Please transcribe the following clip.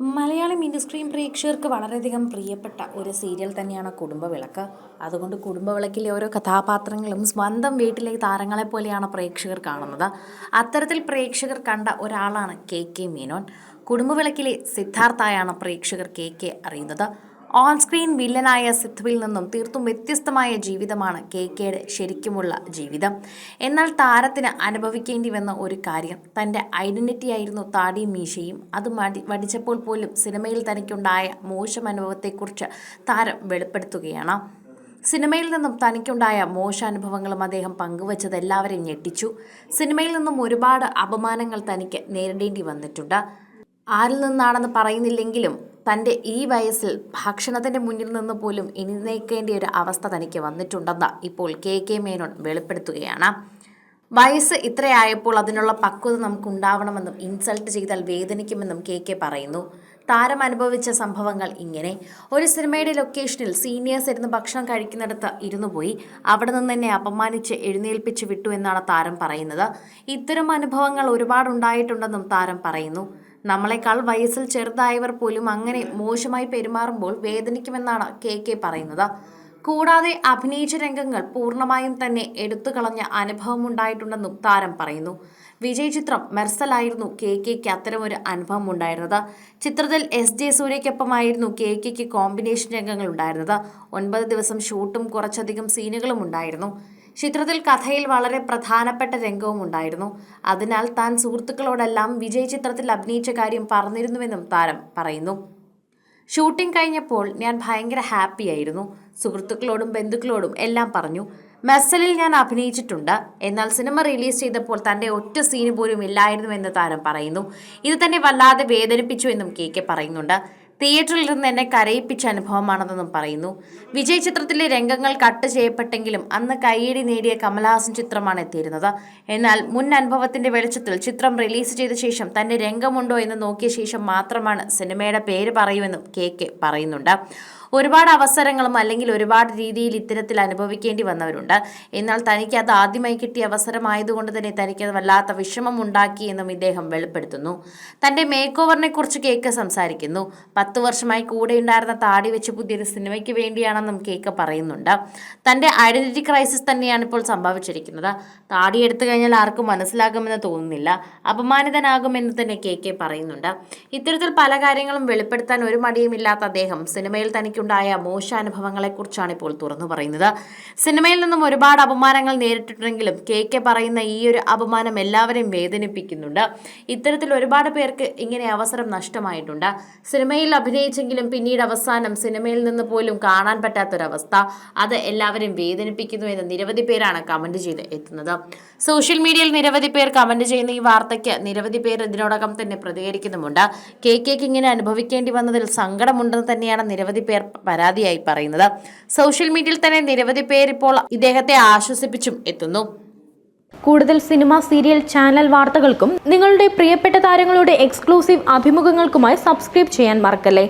മലയാളം ഇൻഡസ്ട്രിയും പ്രേക്ഷകർക്ക് വളരെയധികം പ്രിയപ്പെട്ട ഒരു സീരിയൽ തന്നെയാണ് കുടുംബവിളക്ക്. അതുകൊണ്ട് കുടുംബവിളക്കിലെ ഓരോ കഥാപാത്രങ്ങളും സ്വന്തം വീട്ടിലെ താരങ്ങളെ പോലെയാണ് പ്രേക്ഷകർ കാണുന്നത്. അത്തരത്തിൽ പ്രേക്ഷകർ കണ്ട ഒരാളാണ് കെ കെ മീനോൻ. കുടുംബവിളക്കിലെ സിദ്ധാർത്ഥായാണ് പ്രേക്ഷകർ കെ കെ അറിയുന്നത്. ഓൺ സ്ക്രീൻ വില്ലനായ സിദ്ധുവിൽ നിന്നും തീർത്തും വ്യത്യസ്തമായ ജീവിതമാണ് കെ കെയുടെ ശരിക്കുമുള്ള ജീവിതം. എന്നാൽ താരത്തിന് അനുഭവിക്കേണ്ടി വന്ന ഒരു കാര്യം തന്റെ ഐഡന്റിറ്റി ആയിരുന്നു താടിയും മീശയും. അത് മടി വടിച്ചപ്പോൾ പോലും സിനിമയിൽ തനിക്കുണ്ടായ മോശം അനുഭവത്തെക്കുറിച്ച് താരം വെളിപ്പെടുത്തുകയാണ്. സിനിമയിൽ നിന്നും തനിക്കുണ്ടായ മോശാനുഭവങ്ങളും അദ്ദേഹം പങ്കുവച്ചത് എല്ലാവരെയും ഞെട്ടിച്ചു. സിനിമയിൽ നിന്നും ഒരുപാട് അപമാനങ്ങൾ തനിക്ക് നേരിടേണ്ടി വന്നിട്ടുണ്ട്. ആരിൽ നിന്നാണെന്ന് പറയുന്നില്ലെങ്കിലും തന്റെ ഈ വയസ്സിൽ ഭക്ഷണത്തിന്റെ മുന്നിൽ നിന്ന് പോലും എഴുന്നേൽക്കേണ്ട ഒരു അവസ്ഥ തനിക്ക് വന്നിട്ടുണ്ടെന്ന് ഇപ്പോൾ കെ. കെ. മേനോൻ വെളിപ്പെടുത്തുകയാണ്. വയസ്സ് ഇത്രയായപ്പോൾ അതിനുള്ള പക്വത നമുക്ക് ഉണ്ടാവണമെന്നും ഇൻസൾട്ട് ചെയ്താൽ വേദനിക്കുമെന്നും കെ. കെ. പറയുന്നു. താരം അനുഭവിച്ച സംഭവങ്ങൾ ഇങ്ങനെ. ഒരു സിനിമയുടെ ലൊക്കേഷനിൽ സീനിയേഴ്സ് ഇരുന്ന് ഭക്ഷണം കഴിക്കുന്നിടത്ത് ഇരുന്നു പോയി. അവിടെ നിന്ന് തന്നെ അപമാനിച്ച് എഴുന്നേൽപ്പിച്ച് വിട്ടു എന്നാണ് താരം പറയുന്നത്. ഇത്തരം അനുഭവങ്ങൾ ഒരുപാടുണ്ടായിട്ടുണ്ടെന്നും താരം പറയുന്നു. നമ്മളെക്കാൾ വയസ്സിൽ ചെറുതായവർ പോലും അങ്ങനെ മോശമായി പെരുമാറുമ്പോൾ വേദനിക്കുമെന്നാണ് കെ കെ പറയുന്നത്. കൂടാതെ അഭിനയിച്ച രംഗങ്ങൾ പൂർണമായും തന്നെ എടുത്തു കളഞ്ഞ അനുഭവമുണ്ടായിട്ടുണ്ടെന്നും താരം പറയുന്നു. വിജയ് ചിത്രം മെർസലായിരുന്നു കെ കെക്ക് അത്തരമൊരു അനുഭവം ഉണ്ടായിരുന്നത് ചിത്രത്തിൽ എസ് ജെ സൂര്യയ്ക്കൊപ്പമായിരുന്നു കെ കെക്ക് കോമ്പിനേഷൻ രംഗങ്ങൾ ഉണ്ടായിരുന്നത്. ഒൻപത് ദിവസം ഷൂട്ടും കുറച്ചധികം സീനുകളും ഉണ്ടായിരുന്നു. ചിത്രത്തിൽ കഥയിൽ വളരെ പ്രധാനപ്പെട്ട രംഗവും ഉണ്ടായിരുന്നു അതിനാൽ താൻ സുഹൃത്തുക്കളോടെല്ലാം വിജയ് ചിത്രത്തിൽ അഭിനയിച്ച കാര്യം പറഞ്ഞിരുന്നുവെന്നും താരം പറയുന്നു. ഷൂട്ടിംഗ് കഴിഞ്ഞപ്പോൾ ഞാൻ ഭയങ്കര ഹാപ്പിയായിരുന്നു സുഹൃത്തുക്കളോടും ബന്ധുക്കളോടും എല്ലാം പറഞ്ഞു മെസ്സലിൽ ഞാൻ അഭിനയിച്ചിട്ടുണ്ട്. എന്നാൽ സിനിമ റിലീസ് ചെയ്തപ്പോൾ തന്റെ ഒറ്റ സീന് പോലും ഇല്ലായിരുന്നുവെന്ന് താരം പറയുന്നു. ഇത് തന്നെ വല്ലാതെ വേദനിപ്പിച്ചു എന്നും കെ കെ പറയുന്നുണ്ട്. തിയേറ്ററിൽ നിന്ന് എന്നെ കരയിപ്പിച്ച അനുഭവമാണെന്നും പറയുന്നു. വിജയ് ചിത്രത്തിലെ രംഗങ്ങൾ കട്ട് ചെയ്യപ്പെട്ടെങ്കിലും അന്ന് കയ്യടി നേടിയ കമലഹാസൻ ചിത്രമാണ് എത്തിയിരുന്നത്. എന്നാൽ മുൻ അനുഭവത്തിന്റെ വെളിച്ചത്തിൽ ചിത്രം റിലീസ് ചെയ്ത ശേഷം തന്റെ രംഗമുണ്ടോ എന്ന് നോക്കിയ ശേഷം മാത്രമാണ് സിനിമയുടെ പേര് പറയുമെന്നും കെ കെ പറയുന്നുണ്ട്. ഒരുപാട് അവസരങ്ങളും അല്ലെങ്കിൽ ഒരുപാട് രീതിയിൽ ഇത്തരത്തിൽ അനുഭവിക്കേണ്ടി വന്നവരുണ്ട്. എന്നാൽ തനിക്ക് അത് ആദ്യമായി കിട്ടിയ അവസരമായതുകൊണ്ട് തന്നെ തനിക്ക് അത് വല്ലാത്ത വിഷമം ഉണ്ടാക്കി എന്നും ഇദ്ദേഹം വെളിപ്പെടുത്തുന്നു. തന്റെ മേക്ക് ഓവറിനെ കുറിച്ച് കേക്ക് സംസാരിക്കുന്നു. പത്ത് വർഷമായി കൂടെ ഉണ്ടായിരുന്ന താടി വെച്ച് പുതിയൊരു സിനിമയ്ക്ക് വേണ്ടിയാണെന്നും കേക്ക് പറയുന്നുണ്ട്. തന്റെ ഐഡന്റിറ്റി ക്രൈസിസ് തന്നെയാണ് ഇപ്പോൾ സംഭവിച്ചിരിക്കുന്നത്. താടി എടുത്തു കഴിഞ്ഞാൽ ആർക്കും മനസ്സിലാകുമെന്ന് തോന്നുന്നില്ല. അപമാനിതനാകുമെന്ന് തന്നെ കെ കെ പറയുന്നുണ്ട്. ഇത്തരത്തിൽ പല കാര്യങ്ങളും വെളിപ്പെടുത്താൻ ഒരു മടിയുമില്ലാത്ത അദ്ദേഹം സിനിമയിൽ തനിക്കുണ്ടായ മോശാനുഭവങ്ങളെക്കുറിച്ചാണ് ഇപ്പോൾ തുറന്നു പറയുന്നത്. സിനിമയിൽ നിന്നും ഒരുപാട് അപമാനങ്ങൾ നേരിട്ടിട്ടുണ്ടെങ്കിലും കെ കെ പറയുന്ന ഈ ഒരു അപമാനം എല്ലാവരെയും വേദനിപ്പിക്കുന്നുണ്ട്. ഇത്തരത്തിൽ ഒരുപാട് പേർക്ക് ഇങ്ങനെ അവസരം നഷ്ടമായിട്ടുണ്ട്. സിനിമയിൽ അഭിനയിച്ചെങ്കിലും പിന്നീട് അവസാനം സിനിമയിൽ നിന്ന് പോലും കാണാൻ പറ്റാത്തൊരവസ്ഥ. അത് എല്ലാവരെയും വേദനിപ്പിക്കുന്നു എന്ന് നിരവധി പേരാണ് കമന്റ് ചെയ്ത് എത്തുന്നത്. സോഷ്യൽ മീഡിയയിൽ നിരവധി പേർ കമന്റ് ചെയ്യുന്ന ഈ വാർത്തയ്ക്ക് നിരവധി പേർ ഇതിനോടകം തന്നെ പ്രതികരിക്കുന്നുമുണ്ട്. കെ കെക്ക് ഇങ്ങനെ അനുഭവിക്കേണ്ടി വന്നതിൽ സങ്കടമുണ്ടെന്ന് തന്നെയാണ് നിരവധി പേർ പരാതിയായി പറയുന്നത്. സോഷ്യൽ മീഡിയയിൽ തന്നെ നിരവധി പേർ ഇപ്പോൾ ഇദ്ദേഹത്തെ ആശ്വസിപ്പിച്ചും എത്തുന്നു. കൂടുതൽ സിനിമ സീരിയൽ ചാനൽ വാർത്തകൾക്കും നിങ്ങളുടെ പ്രിയപ്പെട്ട താരങ്ങളുടെ എക്സ്ക്ലൂസീവ് അഭിമുഖങ്ങൾക്കുമായി സബ്സ്ക്രൈബ് ചെയ്യാൻ മറക്കല്ലേ?